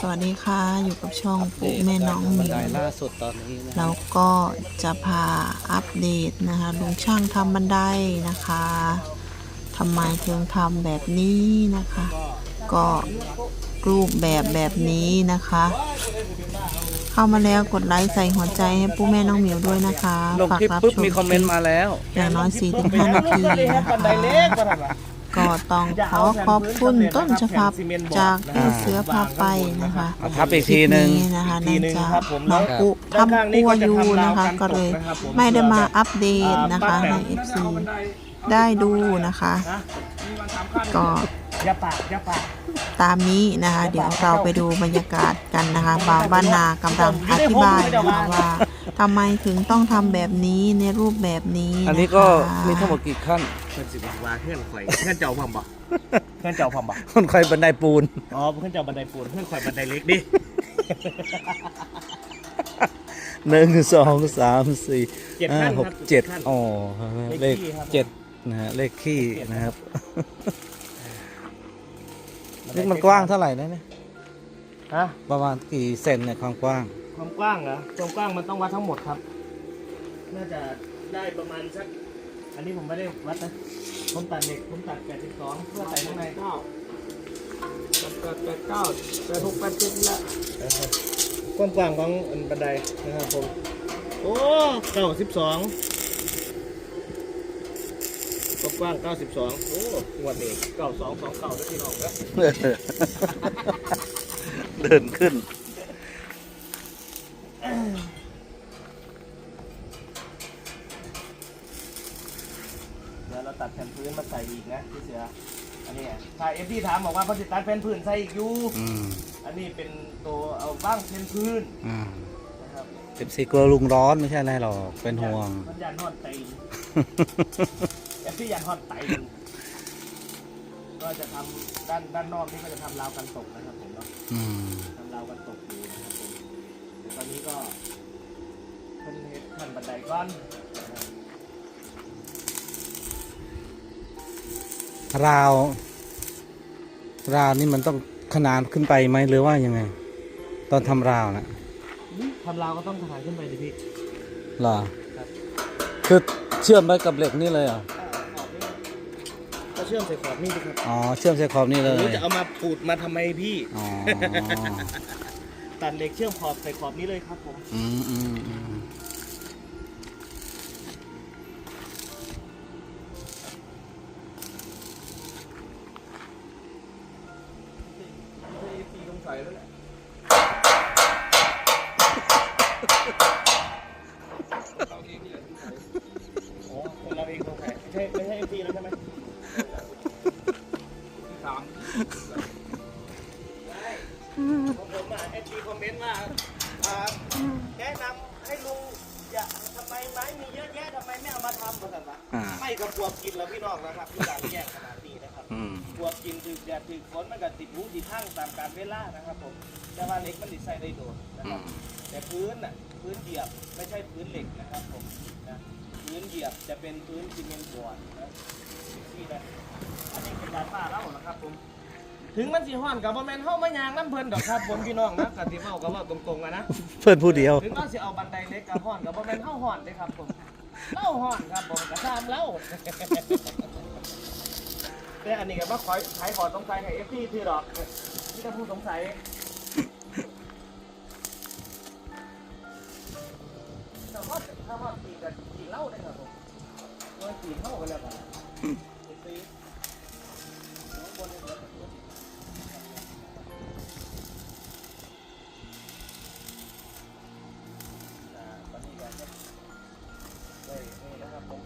สวัสดีค่ะ อยู่กับช่องปุ๊แม่น้องหบัมินวไดล่าสุดตอนนี้นะแล้วก็จะพาอัปเดตนะคะลุงช่างทำบันไดนะคะทำไมถึงทำแบบนี้นะคะ ก็รูปแบบแบบนี้นะคะ เข้ามาแล้วกดไลค์ใส่หัวใจให้ปุ๊แม่น้องหมิวด้วยนะคะลงฝากคลิปรับปุ๊บชมมีคอมเมนต์มาแล้ว อย่างน้อย4-5นาทีนะคะ ก็ต้องขอขอบคุณต้นฉบับจากพี่เสือพาไปนะคะเอาทับอีกทีหนึ่งนี้นะคะทีเนื่องหนึ่งจากครับผมน้องแล้วปุด้านทำข้างนี้ปัวก็อจะยู่ทำราวนะคะกันก็เลยตกนะครับผมไม่ได้มาอัปเดตนะคะอ่าให้ป้าแตน FC ได้ดูนะคะ ก็อย่าปากอย่าปากตามนี้นะคะ เดี๋ยวเราไปดูบรรยากาศกันนะคะบ่าวบ้านนากำลังอธิบายนะคะว่า ทำไมถึงต้องทำแบบนี้ในรูปแบบนี้อันนี้ะคะก็มีทั้งหมดกี่ขั้นเพื่อนสิบว่าเพื่อนข่อยเพื่อนเจ้าความบ่เพื่อนเจ้าความบ่คนคอยบันไดปูน อ๋อเพื่อนเจ้าบันไดปูนเพื่อนข่อยบันไดเล็กดิหนึ่งสองสามสี่เจ็ดห้าขั้นหคกรับเจ็ดขั้น อ๋อเลเลขขขี้ครับ เจ็ดนะฮะเลขขี้นะครับนี่มันกว้างเท่าไหร่นะเนี่ยฮะประมาณกี่เซนเนี่ยความกว้าง ความกว้างเหรอความกว้างมันต้องวัดทั้งหมดครับ น่าจะได้ประมาณสัก อันนี้ผมไม่ได้วัดนะ ผมตัดเหล็ก ผมตัด 82 เพื่อใส่ข้างในเก้าแปดแปดแปดเก้าแปดหกแปดเจ็ดนี่ละความกว้างของอันบันไดนะครับผม โอ้เก้าสิบสองความกว้างเก้าสิบสองโอ้งวดนี้เก้าสองสองเก้าได้ที่น้องแล้ว เดินขึ้น ดี๋ยวเราตัดแผ่นพื้นมาใส่อีกนะพี่เสืออันนี้ถ้าเอฟที่ถามบอกว่าเขาจะตัดแผ่นพื้นใส่อีกอยู่อืมอันนี้เป็นตัวเอาบ้างแผ่นพื้นอ่านะครับเจ็บสีกลัวลุงร้อนไม่ใช่อะไรหรอกเป็นห่วง มันยันหอดไตเอฟที่ยันหอดไตก็จะทำด้านด้านนอกนี่ก็จะทำราวกันตกนะครับผมเนาะอืมทำราวกันตกอยู่นะครับผมเดี๋ยวตอนนี้ก็ขึ้นเฮ็ดขั้นบันไดก้อนนะครับ ราว ราวนี่มันต้องขนานขึ้นไปไหมหรือว่ายังไง ตอนทำราวนะทำราวก็ต้องทหารขึ้นไปดิพี่ เหรอครับ คือเชื่อมไปกับเหล็กนี่เลยเหรอก็เชื่อมใส่ขอบนี่สิครับอ๋อเชื่อมใส่ขอบนี่เลยหรือจะเอามาปูดมาทำไมพี่ อ๋อตัดเหล็กเชื่อมขอบใส่ขอบนี้เลยครับผม อืมอืมอืม อ๋อคนเราเองสงสัยใช่ไม่ใช่เอฟซีแล้วใช่ไหมสามผมผมอะเอฟซีคอมเมนต์ว่าอ่าแนะนำให้ลุงอย่าทำไมไม้มีเยอะแยะทำไมไม่เอามาทำกันวะอ่าไม่กับปวกกินแล้วพี่น้องนะครับที่การแยกขนาดนี้นะครับอืม ปวกกินถึกแดดถึกฝนมันก็ติดหูติดทั้งตามการเวลานะครับผมแต่ว่าเหล็กมันติดใส่ได้โดนนะครับแต่พื้นน่ะพื้นเหยียบไม่ใช่พื้นเหล็กนะครับผมนะพื้นเหยียบจะเป็นพื้นซีเมนต์บอร์ดนะนี่นะอันนี้เป็นการป้าเล่านะครับผมถึงมันสีห้อนกับบ่แมนเฮามายางน้ำเพิ่นดอกครับผมพี่น้องนะกติเว้ากับว่าตรงๆอะนะเพื่อนผู้เดียว ถึงเราสิเอาบันไดเล็กกับห้อนกับบ่แมนเฮาห้อนเด้ครับผมเล่าห้อนครับผมกระซามเล่า แต่อันนี้ก็มาขอยขายขอสงสัยให้เอฟซีคือกที่จะพูดสงสัยแต่ว่าถ้าว่ากินกับกินเหล้าได้ครับผมว่อกินเหล้ากันแล้วกันเอฟซี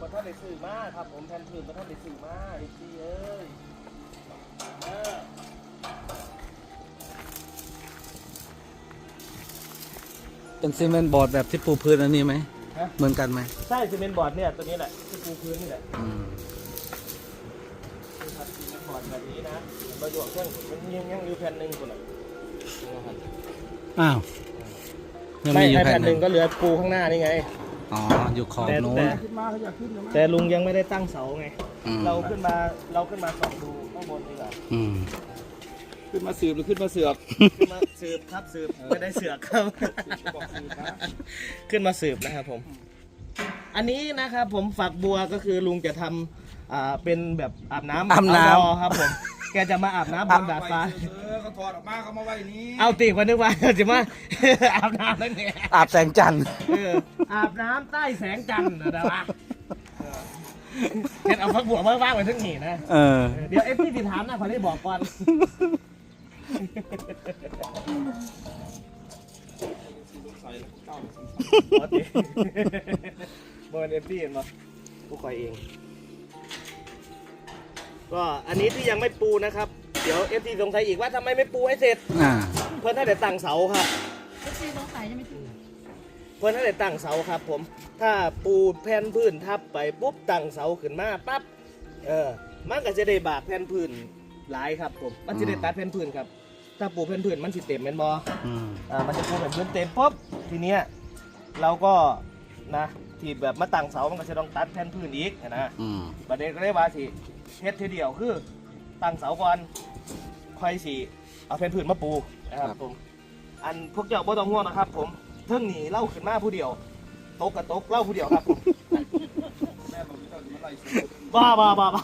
นะครับผมก็ท่านได้ซื้อมาครับผมแทนพื้นก็ท่านได้ซื้อมาไอ้ที่เอ้ยเออเป็นซีเมนต์บอร์ดแบบที่ปูพื้นอันนี้ไหม ฮะเหมือนกันไหมใช่ซีเมนต์บอร์ดเนี่ยตัวนี้แหละที่ปูพื้นนี่แหละอืมคือทำซีเมนต์บอร์ดแบบนี้นะประโยชน์เครื่องมันยังยังอยู่แผ่นหนึ่งคนละอ้าวยังไม่มีอยู่ไอแผ่แผ่นนหหนึ่นึ่งงก็เหลือปูข้างหน้านี่ไง อ๋อ อยู่ขอบแต่นู้นแต่แต่ลุงยังไม่ได้ตั้งเสาไง อืมเราขึ้นมาเราขึ้นมาส่องดูข้างบนดีกว่าอืม ขึ้นมาสืบหรือขึ้นมาเสือก ขึ้นมาสืบครับสืบไม่ได้เสือกครับ บอกสืบนะ ขึ้นมาสืบนะครับผม อันนี้นะครับผมฝักบัวก็คือลุงจะทำอ่าเป็นแบบอาบน้ำอาบน้ำ เรครับผม แกจะมาอาบน้ำบนดาดฟ้า เออเขาถอดออกมาเขามาไว้นี้เอาตีกว่านึกว่าจะมา อาบน้ำนั่นเองอาบแสงจันทร์เอออาบน้ำใต้แสงจันทร์นะวะเห็นเอาฝักบัวมาว่างไว้ทั้งหีนะ เออ เดี๋ยวเอฟพี่ติถามนะขอได้บอกก่อน ใส่เต้าปกติบนเอฟซีเห็นปะผู้คอยเอง ก็อันนี้ที่ยังไม่ปูนะครับ เดี๋ยวเอฟซีสงสัยอีกว่าทำไมไม่ปูให้เสร็จ อ่า เพื่อนถ้าเด็ดตั้งเสาครับก็คือสงสัยยังไม่ถึงเพื่อนถ้าเด็ดตั้งเสาครับ ผม ถ้าปูแผ่นพื้นทับไปปุ๊บตั้งเสาขึ้นมาปั๊บ เออ มันก็จะได้บากแผ่นพื้นหลายครับ ผม มันจะได้ตัดแผ่นพื้นครับ ถ้าปูแผ่นพื้นมันสิเต็มแม่นบออืม อ่ามันจะปูแบบพื้นเต็มปุ๊บทีเนี้ยเราก็นะที่แบบมาตั้งเสามันก็จะต้องตัดแผ่นพื้นอีกนะอืม ประเด็นก็เลยว่าสิเฮ็ดทีเดียวคือตั้งเสาก่อน ค่อยสิเอาแผ่นพื้นมาปูนะครับ ผมอันพวกเจ้าบ่ต้องห่วงนะครับ ผมเทิงหนีเล่าขึ้นมาผู้เดียวตกกับตกเล่าผู้เดียวครับผมแม่บอกว่าจะมาไล่สืบบ้าบ้าบ้าบ้า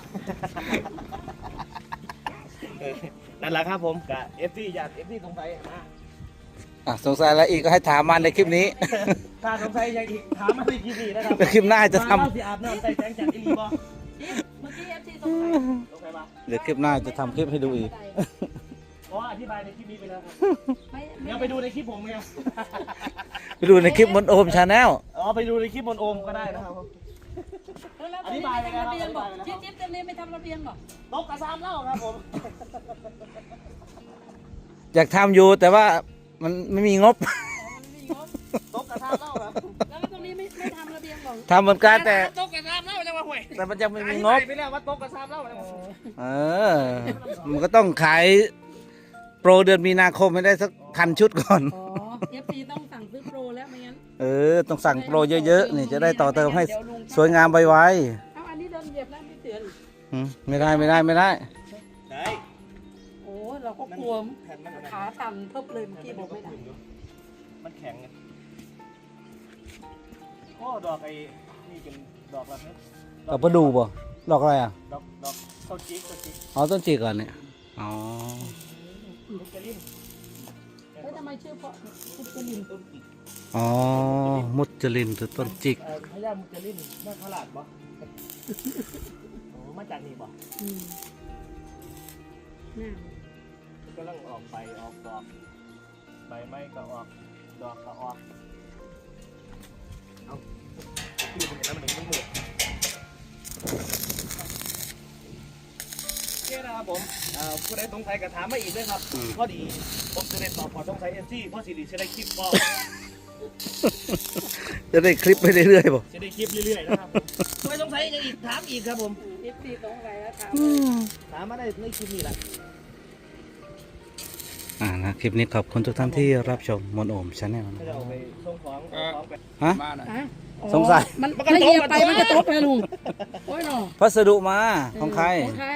เออนั่นแหละครับผมกับเอฟซีอยากเอฟซีสงสัยนะ อะสงสัยอะไรอีกก็ให้ถามมาในคลิปนี้ ถ้าสงสัยอยากอีกถามมาในคลิปนี้นะครับในคลิปหน้าจะทำว่เรสิอาบน้ำใส่แสงจันทร์อีหลีบ่เมื่อกี้เอฟซีสงสัยสงสัยปะเดี๋ยวคลิปหน้าจะทำคลิปให้ดูอีกเพ ราะว่าอธิบายในคลิปนี้ไปแล้วครับไม่เดี๋ยวไปดูในคลิปผมเนี่ยไปดูในคลิปมนโอมชาแนลอ๋อไปดูในคลิปบนโอมก็ได้นะครับผมแล้วอธิบายไปแล้วระเบียงบอกอธิบายไปแล้วจิ๊บจิ๊บเต็มนี้ไม่ทำระเบียงบอกตกกระซามเล่าครับผมอยากทำอยู่แต่ว่ามันไม่มีงบอ๋อมันไม่มีงบตกกระซามเล่าครับแล้วตรงนี้ไม่ไม่ทำระเบียงบอกทำเหมือนกันแต่ตกกระซามเล่าจังหวะห่วยแต่มันยังไม่มีอธิงบายบไปแล้วว่าตกกระซามเล่าจังหวะเออมันก็ต้องขาย โปรเดือนมีนาคมไม่ได้สักพันชุดก่อน อ๋อเอฟซีต้องสั่งซื้อโปรแล้วไม่งั้นเออ ต้องสั่งโปรเยอะๆ นี่จะได้ต่อเติมให้สวยงามไวเอาอันนี้เดินเหยียบแล้วไม่เตือนๆอืมไม่ได้ไม่ได้ไม่ได้ ได้โอ้เราก็กลัวแผ่นมันขาสั่นเพิ่มเลยเมื่อกี้บอกไม่ได้มันแข็งไงโอ้ดอกไอ้นี่เป็นดอกอะไรนะดอกประดู่ป่ะดอกอะไรอะ ดอกดอกต้นจิ๊กต้นจิ๊กอ๋อต้นจีก่อนเนี่ย อ๋อ ลูกกระลิ่นเฮ้ยทำไมชื่อเพราะคุณกลินต้นจิกอ๋อ มุจลินหรือต้นจิก เอ่อพญามุจลินน่าขลาดบ่ โอ้มาจากนี่บ่อืมน่ามันกำลังออกใบออกดอกใบไม้ก็ออกดอกก็ออก เอาพี่เป็นน้ำมันมันหมดโอเคนะครับผมเอ่อผู้ใดสงสัยก็ถามมาอีกด้วยครับอืมพอดี ผมจะได้ตอบขอสงสัยเอฟซีเพราะสิริจะได้คลิปก็จะได้คลิปไปเรื่อยๆป่ะจะได้คลิปเรื่อยๆนะครับผมผู้ใดสงสัยยังอีกถามอีกครับผมเอฟซีสงสัยแล้วครับถามมาได้ในคลิปนี้แหละอ่านะคลิปนี้ขอบคุณทุกท่านที่รับชมมนโอมชาแนลให้เราไปส่งของส่งของไปฮะมาน่ะอะอ๋อสงสัยมันมันก็ถ้าเหยียบตกไปมันมันตกก็ตกเลยลุงโอ้ยหนอพัสดุมาของใครของใคร